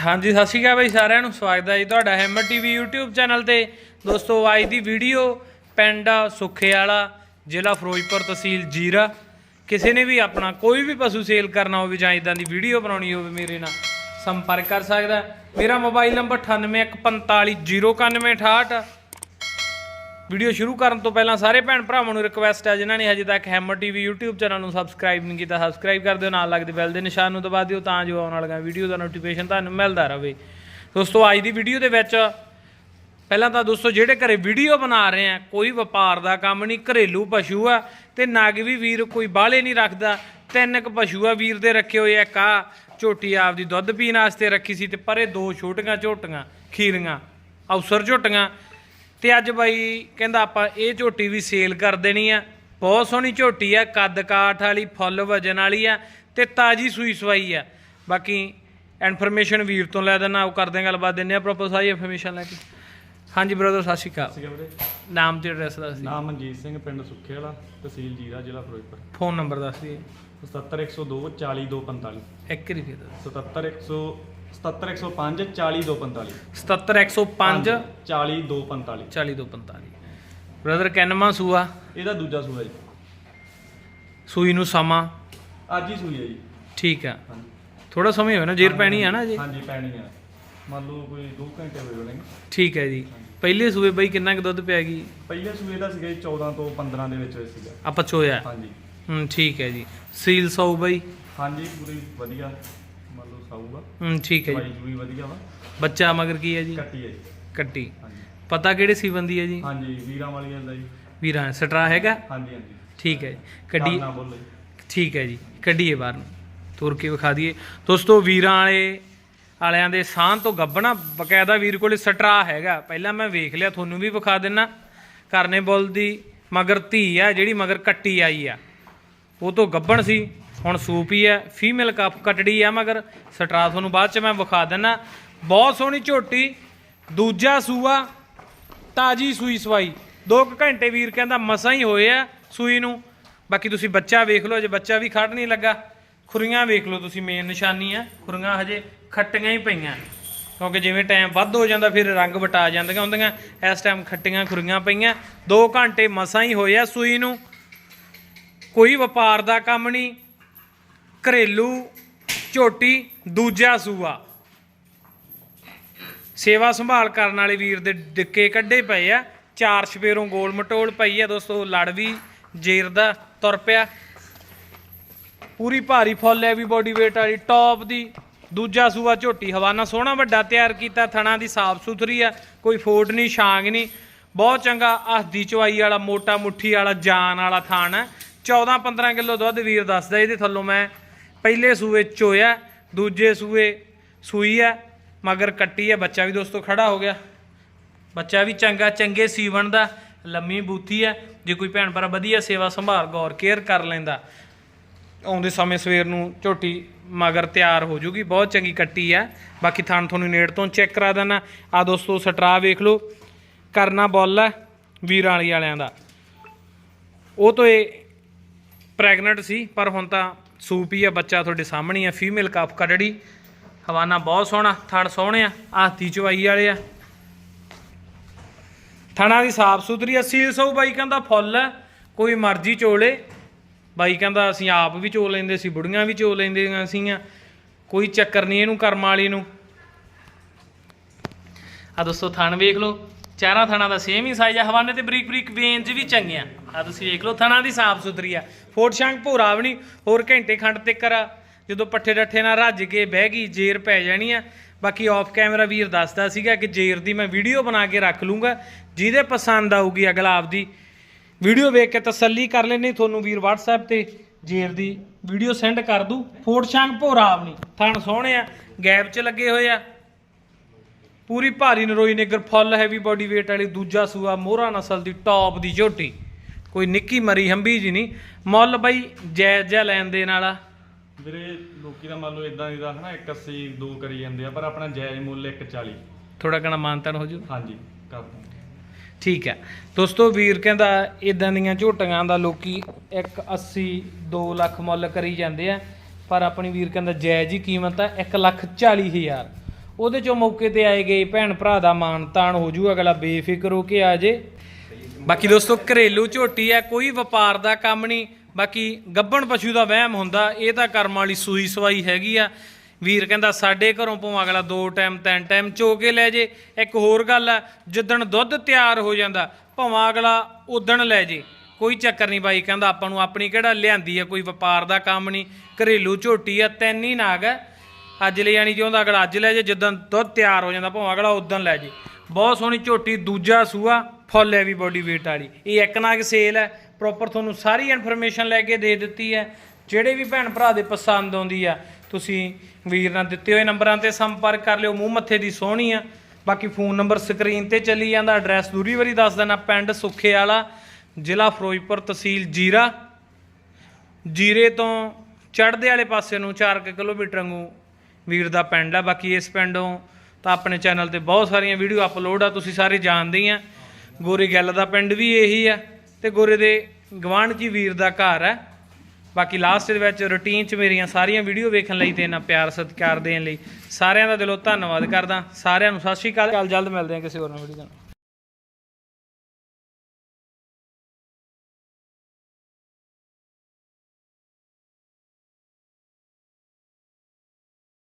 ਹਾਂਜੀ, ਸਤਿ ਸ਼੍ਰੀ ਅਕਾਲ ਬਈ ਸਾਰਿਆਂ ਨੂੰ। ਸਵਾਗਤ ਹੈ ਜੀ ਤੁਹਾਡਾ ਹੈਮਰ ਟੀਵੀ YouTube ਚੈਨਲ ਤੇ। ਦੋਸਤੋ, ਅੱਜ ਦੀ ਵੀਡੀਓ ਪਿੰਡ ਸੁੱਖੇ ਵਾਲਾ ਜ਼ਿਲ੍ਹਾ ਫਿਰੋਜ਼ਪੁਰ ਤਹਿਸੀਲ ਜੀਰਾ। ਕਿਸੇ ਨੇ ਵੀ ਆਪਣਾ ਕੋਈ ਵੀ ਪਸ਼ੂ ਸੇਲ ਕਰਨਾ ਹੋਵੇ ਜਾਂ ਇਦਾਂ ਦੀ ਵੀਡੀਓ ਬਣਾਉਣੀ ਹੋਵੇ, ਮੇਰੇ ਨਾਲ ਸੰਪਰਕ ਕਰ ਸਕਦਾ ਮੇਰਾ ਮੋਬਾਈਲ ਨੰਬਰ 9814509168 ਵੀਡੀਓ ਸ਼ੁਰੂ ਕਰਨ ਤੋਂ ਪਹਿਲਾਂ ਸਾਰੇ ਭੈਣ ਭਰਾਵਾਂ ਨੂੰ ਰਿਕਵੈਸਟ ਹੈ ਜਿਨ੍ਹਾਂ ਨੇ ਹਜੇ ਤੱਕ ਹੈਮਰ ਟੀਵੀ YouTube ਚੈਨਲ ਨੂੰ ਸਬਸਕ੍ਰਾਈਬ ਨਹੀਂ ਕੀਤਾ ਸਬਸਕ੍ਰਾਈਬ ਕਰ ਦਿਓ, ਨਾਲ ਲੱਗਦੇ ਬੈਲ ਦੇ ਨਿਸ਼ਾਨ ਨੂੰ ਦਬਾ ਦਿਓ, ਤਾਂ ਜੋ ਆਉਣ ਵਾਲੀਆਂ ਵੀਡੀਓ ਦਾ ਨੋਟੀਫਿਕੇਸ਼ਨ ਤੁਹਾਨੂੰ ਮਿਲਦਾ ਰਹੇ। ਦੋਸਤੋ, ਅੱਜ ਦੀ ਵੀਡੀਓ ਦੇ ਵਿੱਚ ਪਹਿਲਾਂ ਤਾਂ ਦੋਸਤੋ, ਜਿਹੜੇ ਘਰੇ ਵੀਡੀਓ ਬਣਾ ਰਹੇ ਆ, ਕੋਈ ਵਪਾਰ ਦਾ ਕੰਮ ਨਹੀਂ, ਘਰੇਲੂ ਪਸ਼ੂ ਆ, ਤੇ ਨਗ ਵੀ ਵੀਰ ਕੋਈ ਬਾਹਲੇ ਨਹੀਂ ਰੱਖਦਾ। ਤਿੰਨ ਕੁ ਪਸ਼ੂ ਆ ਵੀਰ ਦੇ ਰੱਖੇ ਹੋਏ ਆ ਕਾ ਝੋਟੀ ਆਪਦੀ ਦੁੱਧ ਪੀਣ ਵਾਸਤੇ ਰੱਖੀ ਸੀ, ਤੇ ਪਰੇ ਦੋ ਛੋਟੀਆਂ ਝੋਟੀਆਂ, ਖੀਰੀਆਂ, ਅਵਸਰ ਝੋਟੀਆਂ ਤੇ ਅੱਜ ਬਾਈ ਕਹਿੰਦਾ ਆਪਾਂ ਇਹ ਝੋਟੀ ਵੀ ਸੇਲ ਕਰ ਦੇਣੀ ਆ। ਬਹੁਤ ਸੋਹਣੀ ਝੋਟੀ ਆ ਕੱਦ ਕਾਠ ਵਾਲੀ ਫੁੱਲ ਵਜਨ ਵਾਲੀ ਆ ਤੇ ਤਾਜੀ ਸੂਈ ਸਵਾਈ ਆ। ਬਾਕੀ ਇਨਫੋਰਮੇਸ਼ਨ ਵੀਰ ਤੋਂ ਲੈ ਦੇਣਾ ਉਹ ਕਰਦੇ ਗੱਲਬਾਤ ਦਿੰਦੇ ਆ ਪ੍ਰੋਪਰ ਸਾਰੀ ਇਨਫੋਰਮੇਸ਼ਨ ਲੈ ਕੇ। ਹਾਂਜੀ ਬ੍ਰਦਰ ਸਤਿ ਸ਼੍ਰੀ ਅਕਾਲ। ਨਾਮ ਤੇ ਐਡਰੈਸ ਦੱਸ ਦਿਓ। ਨਾਮ ਮਨਜੀਤ ਸਿੰਘ ਪਿੰਡ ਸੁੱਖੇ ਵਾਲਾ ਤਹਿਸੀਲ ਜੀਰਾ ਜ਼ਿਲ੍ਹਾ ਫਿਰੋਜ਼ਪੁਰ। ਫੋਨ ਨੰਬਰ ਦੱਸ ਦਿਓ। 77102 40245 ਇੱਕ ਹੀ ਫਿਰ 77100 77105 40245 77105 40245 40245 ਬ੍ਰਦਰ ਕਿੰਨਵਾਂ ਸੂਆ? ਇਹਦਾ ਦੂਜਾ ਸੂਆ ਜੀ। ਸੂਈ ਨੂੰ ਸਮਾਂ? ਅੱਜ ਹੀ ਸੂਈ ਹੈ ਜੀ। ਠੀਕ ਆ ਹਾਂਜੀ। ਥੋੜਾ ਸਮੇਂ ਹੋਇਆ ਨਾ ਜੇਰ ਪੈਣੀ ਆ ਨਾ ਜੀ ਹਾਂਜੀ ਪੈਣੀ ਆ। ਮੰਨ ਲਓ ਕੋਈ 2 ਘੰਟੇ ਹੋਏ ਹੋਣਗੇ। ਠੀਕ ਹੈ ਜੀ। ਪਹਿਲੇ ਸੂਏ ਬਈ ਕਿੰਨਾ ਕੁ ਦੁੱਧ ਪਿਆ ਗਈ ਪਹਿਲੇ ਸੂਏ ਦਾ ਸੀਗਾ ਜੀ 14 ਤੋਂ 15 ਦੇ ਵਿੱਚ ਹੋਇਆ ਸੀਗਾ। ਆਪਾਂ ਚੋਇਆ ਹਾਂਜੀ। ਹੂੰ ਠੀਕ ਹੈ ਜੀ। ਸੀਲ ਸੌ ਬਈ। ਹਾਂਜੀ ਪੂਰੀ ਵਧੀਆ। ਸਾਊਗਾ ਹੂੰ ਠੀਕ ਹੈ ਜੀ। ਜੂਈ ਵਧੀਆ ਵਾ। ਬੱਚਾ ਮਗਰ ਕੀ ਹੈ ਜੀ? ਕੱਟੀ ਹੈ ਜੀ। ਕੱਟੀ। ਹਾਂਜੀ। ਪਤਾ ਕਿਹੜੇ ਸੀਵਨ ਦੀ ਹੈ ਜੀ? ਹਾਂਜੀ ਵੀਰਾਂ ਵਾਲੀ ਦਾ ਜੀ। ਵੀਰਾਂ ਸਟਰਾ ਹੈਗਾ? ਹਾਂਜੀ ਹਾਂਜੀ। ਠੀਕ ਹੈ ਜੀ। ਕੱਢੀ ਨਾ ਬੋਲੋ ਜੀ। ਠੀਕ ਹੈ ਜੀ। ਕੱਢੀਏ ਬਾਹਰ ਨੂੰ। ਤੁਰ ਕੇ ਵਿਖਾ ਦਈਏ। ਦੋਸਤੋ ਵੀਰਾਂ ਵਾਲੇ ਵਾਲਿਆਂ ਦੇ ਸਾਹ ਤੋਂ ਗੱਬਣਾ ਬਕਾਇਦਾ ਵੀਰ ਕੋਲੇ ਸਟਰਾ ਹੈਗਾ। ਪਹਿਲਾਂ ਮੈਂ ਵੇਖ ਲਿਆ ਤੁਹਾਨੂੰ ਵੀ ਵਿਖਾ ਦਿੰਨਾ। ਕਰਨੇ ਬੁੱਲ ਦੀ ਮਗਰ ਧੀ ਆ ਜਿਹੜੀ ਮਗਰ ਕੱਟੀ ਆਈ ਆ। ਉਹ ਤੋਂ ਗੱਬਣ ਸੀ। ਹੁਣ ਸੂਪ ਹੀ ਹੈ ਫੀਮੇਲ ਕੱਪ ਕਟੜੀ ਹੈ ਮਗਰ, ਸਟਰਾ ਤੁਹਾਨੂੰ ਬਾਅਦ ਚ ਮੈਂ ਵਿਖਾ ਦਿੰਨਾ। ਬਹੁਤ ਸੋਹਣੀ ਝੋਟੀ, ਦੂਜਾ ਸੂਆ, ਤਾਜੀ ਸੂਈ ਸਵਾਈ। 2 ਘੰਟੇ ਵੀਰ ਕਹਿੰਦਾ ਮਸਾਂ ਹੀ ਹੋਏ ਆ ਸੂਈ ਨੂੰ। ਬਾਕੀ ਤੁਸੀਂ ਬੱਚਾ ਵੇਖ ਲਓ, ਜੇ ਬੱਚਾ ਵੀ ਖੜ ਨਹੀਂ ਲੱਗਾ, ਖੁਰੀਆਂ ਵੇਖ ਲਓ ਤੁਸੀਂ ਮੇਨ ਨਿਸ਼ਾਨੀ ਆ ਖੁਰੀਆਂ ਹਜੇ ਖੱਟੀਆਂ ਹੀ ਪਈਆਂ। ਕਿਉਂਕਿ ਜਿਵੇਂ ਟਾਈਮ ਵੱਧ ਹੋ ਜਾਂਦਾ, ਫਿਰ ਰੰਗ ਵਟਾ ਜਾਂਦੀਆਂ ਹੁੰਦੀਆਂ। ਇਸ ਟਾਈਮ ਖੱਟੀਆਂ ਖੁਰੀਆਂ ਪਈਆਂ। 2 ਘੰਟੇ ਮਸਾਂ ਹੀ ਹੋਏ ਆ ਸੂਈ ਨੂੰ। ਕੋਈ ਵਪਾਰ ਦਾ ਕੰਮ ਨਹੀਂ। ਘਰੇਲੂ ਝੋਟੀ, ਦੂਜਾ ਸੂਆ। ਸੇਵਾ ਸੰਭਾਲ ਕਰਨ ਵਾਲੇ ਵੀਰ ਦੇ ਡਿੱਕੇ ਕੱਢੇ ਪਏ ਆ। ਚਾਰ ਛਪੇਰੋਂ ਗੋਲ ਮਟੋਲ ਪਈ ਆ ਦੋਸਤੋ ਲੜ ਵੀ ਜੇਰ ਦਾ ਤੁਰ ਪਿਆ। ਪੂਰੀ ਭਾਰੀ ਫੁੱਲ ਹੈ ਵੀ ਬੋਡੀ weight ਵਾਲੀ ਟੌਪ ਦੀ। ਦੂਜਾ ਸੂਆ ਝੋਟੀ, ਹਵਾਨਾ ਸੋਹਣਾ ਵੱਡਾ ਤਿਆਰ ਕੀਤਾ, ਥਣਾ ਦੀ ਸਾਫ਼ ਸੁਥਰੀ ਆ, ਕੋਈ ਫੋਟ ਨਹੀਂ, ਛਾਂਗ ਨਹੀਂ। ਬਹੁਤ ਚੰਗਾ ਹੱਦੀ ਚਵਾਈ ਵਾਲਾ, ਮੋਟਾ ਮੁੱਠੀ ਵਾਲਾ, ਜਾਨ ਵਾਲਾ ਥਾਣ ਹੈ 14 15 ਕਿਲੋ ਦੁੱਧ ਵੀਰ ਦੱਸਦਾ, ਇਹਦੇ ਥੱਲੋਂ ਮੈਂ ਪਹਿਲੇ ਸੂਏ ਚੋਇਆ ਦੂਜੇ ਸੂਏ ਸੂਈ ਹੈ ਮਗਰ ਕੱਟੀ ਹੈ ਬੱਚਾ ਵੀ ਦੋਸਤੋ ਖੜਾ ਹੋ ਗਿਆ। ਬੱਚਾ ਵੀ ਚੰਗਾ, ਚੰਗੇ ਸੀਵਣ ਦਾ ਲੰਮੀ ਬੂਥੀ ਹੈ ਜੇ ਕੋਈ ਭੈਣ ਭਰਾ ਵਧੀਆ ਸੇਵਾ ਸੰਭਾਲ, ਗੌਰ, ਕੇਅਰ ਕਰ ਲੈਂਦਾ। ਆਉਂਦੇ ਸਮੇਂ ਸਵੇਰ ਨੂੰ ਝੋਟੀ ਮਗਰ ਤਿਆਰ ਹੋ ਜੂਗੀ, ਬਹੁਤ ਚੰਗੀ ਕੱਟੀ ਆ। ਬਾਕੀ ਥਣ ਤੁਹਾਨੂੰ ਨੇੜ ਤੋਂ ਚੈੱਕ ਕਰਾ ਦੇਣਾ ਆ ਦੋਸਤੋ ਸਟਰਾ ਵੇਖ ਲਓ, ਕਰਨਾ ਬੋਲ ਹੈ ਵੀਰਾਂ ਵਾਲੀ ਵਾਲਿਆਂ ਦਾ। ਉਹ ਤੋਂ ਇਹ ਪ੍ਰੈਗਨੈਂਟ ਸੀ, ਪਰ ਹੁਣ ਤਾਂ ਸੂਪ ਹੀ ਆ, ਬੱਚਾ ਤੁਹਾਡੇ ਸਾਹਮਣੇ ਆ ਫੀਮੇਲ ਕਾਫ ਕੜੜੀ ਹਵਾਨਾ ਬਹੁਤ ਸੋਹਣਾ, ਥਣ ਸੋਹਣੇ ਆ ਹਾਥੀ ਚਵਾਈ ਵਾਲੇ ਆ। ਥਣਾ ਦੀ ਸਾਫ਼ ਸੁਥਰੀ ਆ, ਸੀਲ ਸੌ ਬਾਈ ਕਹਿੰਦਾ ਫੁੱਲ, ਕੋਈ ਮਰਜ਼ੀ ਚੋਲੇ। ਬਾਈ ਕਹਿੰਦਾ ਅਸੀਂ ਆਪ ਵੀ ਚੋ ਲੈਂਦੇ ਸੀ, ਬੁੜੀਆਂ ਵੀ ਚੋ ਲੈਂਦੀਆਂ ਸੀਆਂ ਕੋਈ ਚੱਕਰ ਨਹੀਂ ਇਹਨੂੰ ਕਰਮ ਵਾਲੀ ਨੂੰ। ਆ ਦੋਸਤੋ, ਥਣ ਵੇਖ ਲਓ। ਚਾਰਾਂ ਥਣਾ ਦਾ ਸੇਮ ਹੀ ਸਾਈਜ਼ ਆ, ਹਵਾਨੇ ਤੇ ਬਰੀਕ ਬਰੀਕ ਵੇਨਜ ਵੀ ਚੰਗੀਆਂ। ਆ ਤੁਸੀਂ ਵੇਖ ਲਓ, ਥਣਾ ਦੀ ਸਾਫ਼ ਸੁਥਰੀ ਆ। ਫੋਟ ਸ਼ੰਕ ਭੂਰਾ ਵੀ ਨਹੀਂ, ਹੋਰ ਘੰਟੇ ਖੰਡ ਤੱਕਰ ਆ। ਜਦੋਂ ਪੱਠੇ ਡੱਠੇ ਨਾਲ ਰੱਜ ਕੇ ਬਹਿ ਗਈ, ਜੇਰ ਪੈ ਜਾਣੀ ਆ। ਬਾਕੀ ਆਫ ਕੈਮਰਾ ਵੀਰ ਦੱਸਦਾ ਸੀਗਾ ਕਿ ਜੇਰ ਦੀ ਮੈਂ ਵੀਡੀਓ ਬਣਾ ਕੇ ਰੱਖ ਲੂੰਗਾ। ਜਿਹਦੇ ਪਸੰਦ ਆਊਗੀ ਅਗਲਾ ਆਪਦੀ। ਵੀਡੀਓ ਵੇਖ ਕੇ ਤਸੱਲੀ ਕਰ ਲੈਣੀ ਤੁਹਾਨੂੰ ਵੀਰ WhatsApp ਤੇ ਜੇਰ ਦੀ ਵੀਡੀਓ ਸੈਂਡ ਕਰ ਦੂ ਫੋਟ ਸ਼ਾਂਗ ਭੂਰਾ ਆਪਣੀ ਥਣ ਸੋਹਣੇ ਆ, ਗੈਪ 'ਚ ਲੱਗੇ ਹੋਏ ਆ। ਪੂਰੀ ਭਾਰੀ ਨਰੋਈ ਨਿਗਰ ਫੁੱਲ ਹੈਵੀ ਬਾਡੀ weight ਵਾਲੀ ਦੂਜਾ ਸੂਆ ਮੋਹਰਾ ਨਸਲ ਦੀ ਟੌਪ ਦੀ ਝੋਟੀ ਕੋਈ ਨਿੱਕੀ ਮਰੀ ਹੰਬੀ ਜੀ ਨਹੀਂ। ਮੁੱਲ ਬਈ ਜਾਇਜ਼ ਜਿਹਾ ਲੈਣ ਦੇਣ ਵਾਲਾ। ਵੀਰੇ ਲੋਕੀ ਦਾ ਮੰਨ ਲਓ ਇਦਾਂ ਦਾ ਹਨਾ 180 ਦੋ ਕਰੀ ਜਾਂਦੇ ਆ ਪਰ ਆਪਣਾ ਜਾਇਜ਼ ਮੁੱਲ 140 ਥੋੜਾ ਕਣਾ ਮਾਨਤਨ ਹੋ ਜੂ। ਹਾਂਜੀ ਕਰ ਦਾਂਗੇ ਠੀਕ ਹੈ। ਦੋਸਤੋ ਵੀਰ ਕਹਿੰਦਾ ਇਦਾਂ ਦੀਆਂ ਝੋਟੀਆਂ ਦਾ ਲੋਕੀ 180 2 ਲੱਖ ਮੁੱਲ ਕਰੀ ਜਾਂਦੇ ਆ ਪਰ ਆਪਣੀ ਵੀਰ ਕਹਿੰਦਾ ਜਾਇਜ਼ ਹੀ ਕੀਮਤ ਆ 1 ਲੱਖ 40 ਹਜ਼ਾਰ। ਉਹਦੇ ਚੋਂ ਮੌਕੇ ਤੇ ਆਏ ਗਏ ਭੈਣ ਭਰਾ ਦਾ ਮਾਣ ਤਾਣ ਹੋ ਜੂ, ਅਗਲਾ ਬੇਫਿਕਰ ਹੋ ਕੇ ਆ ਜੇ। ਬਾਕੀ ਦੋਸਤੋ, ਘਰੇਲੂ ਝੋਟੀ ਹੈ, ਕੋਈ ਵਪਾਰ ਦਾ ਕੰਮ ਨਹੀਂ, ਬਾਕੀ ਗੱਬਣ ਪਸ਼ੂ ਦਾ ਵਹਿਮ ਹੁੰਦਾ, ਇਹ ਤਾਂ ਕਰਮ ਵਾਲੀ ਸੂਈ ਸਵਾਈ ਹੈਗੀ ਆ। ਵੀਰ ਕਹਿੰਦਾ, ਸਾਡੇ ਘਰੋਂ ਭਾਵੇਂ ਅਗਲਾ ਦੋ ਟਾਈਮ, ਤਿੰਨ ਟਾਈਮ ਚੋ ਕੇ ਲੈ ਜੇ। ਇੱਕ ਹੋਰ ਗੱਲ ਆ, ਜਿੱਦਣ ਦੁੱਧ ਤਿਆਰ ਹੋ ਜਾਂਦਾ, ਭਾਵੇਂ ਅਗਲਾ ਉਦਣ ਲੈ ਜੇ। ਕੋਈ ਚੱਕਰ ਨਹੀਂ ਬਾਈ, ਕਹਿੰਦਾ ਆਪਾਂ ਨੂੰ ਆਪਣੀ ਕਿਹੜਾ ਲਿਆਂਦੀ ਆ, ਕੋਈ ਵਪਾਰ ਦਾ ਕੰਮ ਨਹੀਂ। ਘਰੇਲੂ ਝੋਟੀ ਆ, ਤਿੰਨ ਹੀ ਨਾਗ ਆ। ਅੱਜ ਲੈ ਜਾਣੀ ਚਾਹੁੰਦਾ ਅਗਲਾ ਅੱਜ ਲੈ ਜੇ, ਜਦੋਂ ਦੁੱਧ ਤਿਆਰ ਹੋ ਜਾਂਦਾ, ਭਾਵੇਂ ਅਗਲਾ ਉਦੋਂ ਲੈ ਜੇ। ਬਹੁਤ ਸੋਹਣੀ ਝੋਟੀ, ਦੂਜਾ ਸੂਆ, ਫੁੱਲ ਹੈਵੀ ਬੋਡੀ weight ਵਾਲੀ। ਇਹ ਇੱਕ ਨਾਗ ਸੇਲ ਹੈ ਪ੍ਰੋਪਰ ਤੁਹਾਨੂੰ ਸਾਰੀ ਇਨਫੋਰਮੇਸ਼ਨ ਲੈ ਕੇ ਦੇ ਦਿੱਤੀ ਹੈ। ਜਿਹੜੇ ਵੀ ਭੈਣ ਭਰਾ ਦੇ ਪਸੰਦ ਆਉਂਦੀ ਆ, ਤੁਸੀਂ ਵੀਰ ਨਾਲ ਦਿੱਤੇ ਹੋਏ ਨੰਬਰਾਂ ਤੇ ਸੰਪਰਕ ਕਰ ਲਿਓ, ਮੂੰਹ ਮੱਥੇ ਦੀ ਸੋਹਣੀ ਆ। ਬਾਕੀ ਫੋਨ ਨੰਬਰ ਸਕਰੀਨ ਤੇ ਚੱਲੀ ਜਾਂਦਾ ਐਡਰੈਸ ਦੂਰੀ ਵਾਰੀ ਦੱਸ ਦੇਣਾ, ਪਿੰਡ ਸੁੱਖੇ ਵਾਲਾ ਜ਼ਿਲ੍ਹਾ ਫਿਰੋਜ਼ਪੁਰ, ਤਹਿਸੀਲ ਜੀਰਾ। ਜੀਰੇ ਤੋਂ ਚੜ੍ਹਦੇ ਵਾਲੇ ਪਾਸੇ ਨੂੰ 4 ਕਿਲੋਮੀਟਰ ਨੂੰ ਵੀਰ ਦਾ ਪਿੰਡ ਆ, ਬਾਕੀ ਇਸ ਪਿੰਡੋਂ ਤਾਂ ਆਪਣੇ ਚੈਨਲ ਤੇ ਬਹੁਤ ਸਾਰੀਆਂ ਵੀਡੀਓ ਅਪਲੋਡ ਆ, ਤੁਸੀਂ ਸਾਰੇ ਜਾਣਦੇ ਹੀ ਆ। ਗੋਰੇ ਗੱਲ ਦਾ ਪਿੰਡ ਵੀ ਇਹੀ ਆ ਤੇ ਗੋਰੇ ਦੇ ਗਵਾਂਢ ਜੀ ਵੀਰ ਦਾ ਘਰ ਹੈ ਬਾਕੀ ਲਾਸਟ ਦੇ ਵਿੱਚ ਰੁਟੀਨ 'ਚ ਮੇਰੀਆਂ ਸਾਰੀਆਂ ਵੀਡੀਓ ਵੇਖਣ ਲਈ ਤੇ ਇਹਨਾਂ ਪਿਆਰ ਸਤਿਕਾਰ ਦੇਣ ਲਈ ਸਾਰਿਆਂ ਦਾ ਦਿਲੋਂ ਧੰਨਵਾਦ ਕਰਦਾ। ਸਾਰਿਆਂ ਨੂੰ ਸਤਿ ਸ਼੍ਰੀ ਅਕਾਲ। ਜਲਦ ਮਿਲਦੇ ਹਾਂ ਕਿਸੇ ਹੋਰ ਵੀਡੀਓ ਨਾਲ